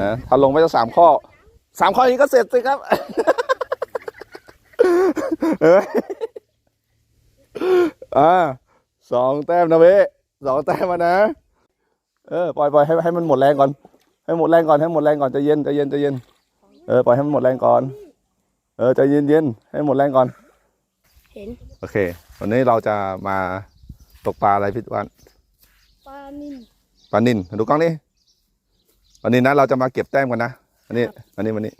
นะถ้าลงไปจะสามข้อสามข้อนี้ก็เสร็จสิครับเอ้ยอ่าสองแต้มนะเว้ยสองแต้มมานะเออปล่อยปล่อยให้ให้มันหมดแรงก่อน ให้หมดแรงก่อนให้หมดแรงก่อนใจเย็นใจเย็นใจเย็นเออปล่อยให้มันหมดแรงก่อน เออใจเย็นเย็นให้หมดแรงก่อน เห็นโอเค วันนี้เราจะมาตกปลาอะไรพี่วันปลานิ่มปลานินดูกล้องนี่ วันนี้นะเราจะมาเก็บแต้มกันนะอันนี้ อันนี้วันนี้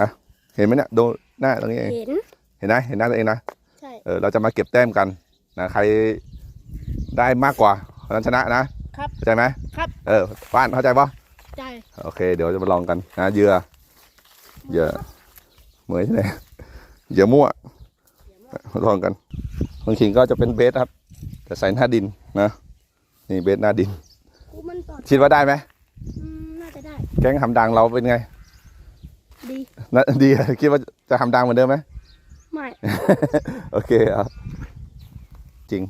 อะเห็นไหมเนี่ยดูหน้าตรงนี้เองเห็น เห็นนะเห็นหน้าตัวเองนะใช่ เออเราจะมาเก็บแต้มกันนะใครได้มากกว่าคนนั้นชนะนะครับเข้าใจไหมครับ เออป้านเข้าใจปะใช่โอเค เดี๋ยวจะมาลองกันนะเหยื่อเหยื่อเหมยใช่ไหมเหยื่อมั่วมาลองกันบางทีก็จะเป็นเบสครับ แต่ใส่หน้าดินนะนี่เบสหน้าดิน กูมันตอดคิดว่าได้ไหมอืมน่าจะได้ แก๊งทำดังเราเป็นไง ดีนะดีอะคิดว่าจะทำดังเหมือนเดิมไหม ไม่ โอเคเอาจริง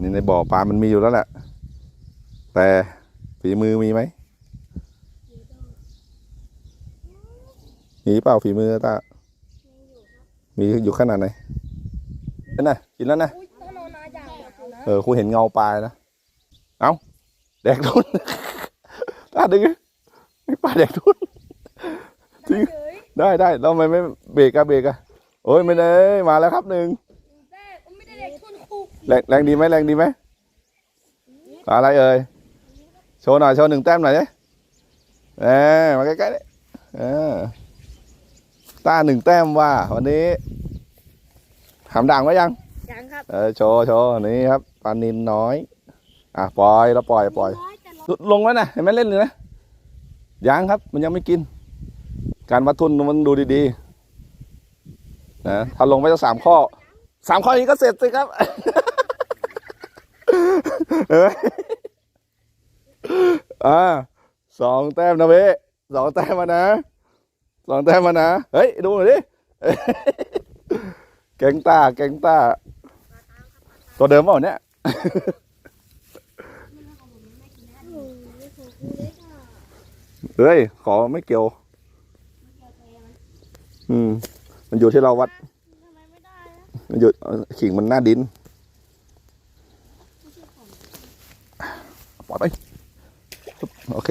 นี่ในบ่อปลามันมีอยู่แล้วแหละ แต่ฝีมือมีไหม มีเปล่าฝีมือตามีอยู่ขนาดไหนนั่นน่ะกินแล้วนะ อุ้ยถ้านอนนาอย่างเดียวนะ เออครูเห็นเงาปลานะ เอ้า แดกทุนตาดึงไม่ ปลาแดกทุนจริงเฮ้ยได้ได้แล้วทำไมไม่เบรกอะเบรกอะโอ้ยไม่ได้มาแล้วครับหนึ่งแม่กูไม่ได้เด็กทุนครูแรงแรงดีไหมแรงดีไหมอะไรเอ่ยโชว์หน่อยโชว์หนึ่งแต้มหน่อยดิเออมาใกล้ๆดิเออต้าหนึ่งแต้มว่า วันนี้หำด่างไว้ยังยังครับเออโชว์โชว์นี่ครับปลานินน้อย อะปล่อยแล้วปล่อยปล่อยร้อยแต่ร้อยลงไว้นะเห็นไหมเล่นเลยนะ ยังครับ มันยังไม่กิน การวัดทุนมันดูดีๆนะถ้าลงไปจะสามข้อสามข้อนี้ก็เสร็จสิครับเอ้ยอ่าสองแต้มนะเว้สองแต้มมานะสองแต้มมานะ เฮ้ย ดูหน่อยดิแกงตาแกงตาตัวเดิมเปล่าเนี่ย เฮ้ย ขอไม่เกี่ยว อืม มันอยู่ที่เราวัด ทำไมไม่ได้นะมันอยู่เอ่อขิงมันหน้าดินปล่อยไปปึ๊บโอเค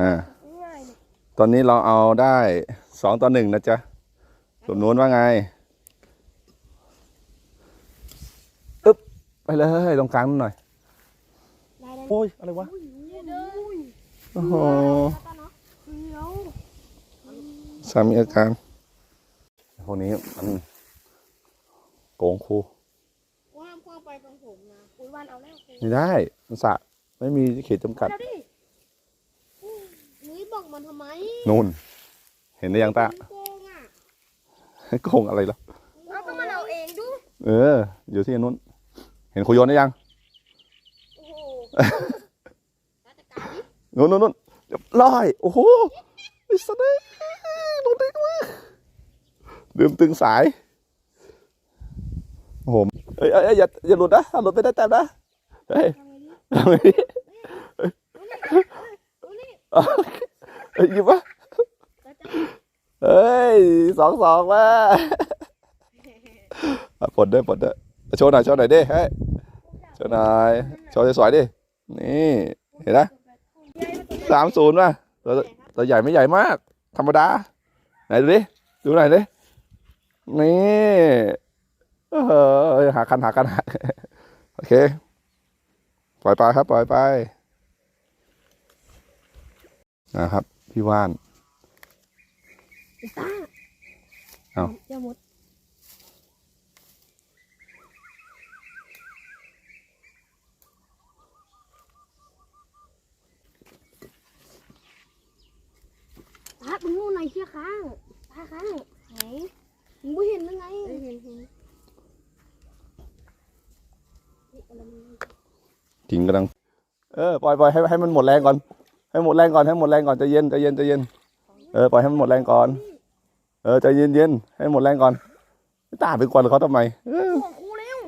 อ่า ง่ายเลยตอนนี้เราเอาได้สองต่อหนึ่งนะจ๊ะส่วนนู้นว่าไงอึ๊บไปเลยตรงกลางหน่อย ได้ได้โอ้ย อะไรวะ อุ้ยเด้อโอ้โหแล้วก็เนาะเดี๋ยวสามีอาการพวกนี้มันโกงครูว่าห้ามคว้างไปตรงผมนะคุยวันเอาแล้วคุยไม่ได้ มันสระไม่มีเขตจำกัดแล้วดิอุ้ยนุ้ยบอกมันทำไมนู่น เห็นได้ยังตามันโกงอะโกงอะไรล่ะเอาก็มันเอาเองดู เออ อยู่ที่นู้น เห็นครูโยนได้ยัง โอ้โหราชการดิ นู้นนู้นนู้นเรียบร้อยโอ้โหไอ้สัตว์เอ้โดนได้ด้วยลืมตึงสายโอ้โหเอ้ยเอ้ยอย่าอย่าหลุดนะหลุดไม่ได้แต้มนะเฮ้ยทำไงดีดูนี่เอ้ยหยิบวะเฮ้ยสองสองมาอะปลดด้ปลดด้โชว์หน่อยโชว์หน่อยดิเฮ้ยโชว์หน่อยโชว์สวยๆดินี่เห็นนะ สามศูนย์ป่ะตัวตัวใหญ่ไม่ใหญ่มาก ธรรมดา ไหนดูดิดูหน่อยดินี่เออหาคันหาคันหาโอเค ปล่อยปลาครับ ปล่อยไปนะครับ พี่ว่านตาเอ้าอย่าหมดตามึงนู่นไหนเชี่ย ค้างตาค้างไหนมึงไม่เห็นยังไงเห็นเห็นเฮ้ยอะไรมันจริงกำลัง เออปล่อยปล่อยให้ให้มันหมดแรงก่อน ให้หมดแรงก่อนให้หมดแรงก่อนใจเย็นใจเย็นใจเย็น เออปล่อยให้มันหมดแรงก่อน เออใจเย็นเย็นให้หมดแรงก่อนไม่ตามไปกวนเขาทำไมเออของครูเร็ว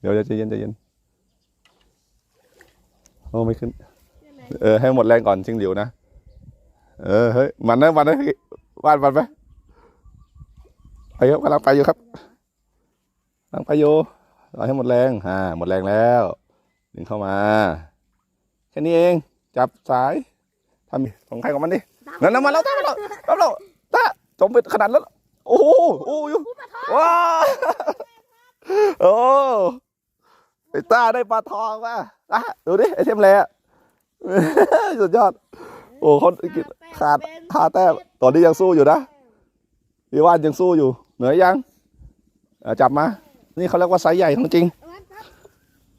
เดี๋ยวเดี๋ยวใจเย็นใจเย็นโอ้ไม่ขึ้นใช่ไหมเออให้หมดแรงก่อนชิงหลิวนะ เออเฮ้ยมันนะมันนะวาดมันไปไปครับกำลังไปอยู่ครับกำลังไปอยู่รอให้หมดแรงอ่าหมดแรงแล้วดึงเข้ามาแค่นี้เอง จับสายทำของใครของมันดินั่นน้ำมันแล้วตามาแล้วตามาแล้วตาจมไปขนาดแล้วโอ้โหโอ้โหว้าวโอ้ไอ้ตาได้ปลาทองมาตาดูดิไอเทมแร่สุดยอดโอ้เขาขาดห้าแต้มตอนนี้ยังสู้อยู่นะพี่ว่านยังสู้อยู่ เหนื่อยยังอะจับมา นี่เขาเรียกว่าไซส์ใหญ่ของจริงเอาไว้ครับ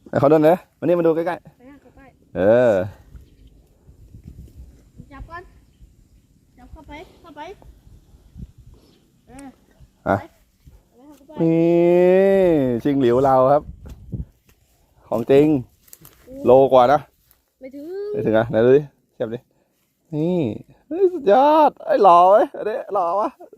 ให้เขาเดินเลยมานี่มาดูใกล้ไปฮะเข้าไปๆเออจับก่อนจับเข้าไปเข้าไปเอออะไปเข้าไปนี่ชิงหลิวเราครับ ของจริง โลกว่านะ ไม่ถึงไม่ถึงอะไหนดูดิเทียบดิ นี่สุดยอดไอ้หล่อเว้ยอันนี้หล่อวะ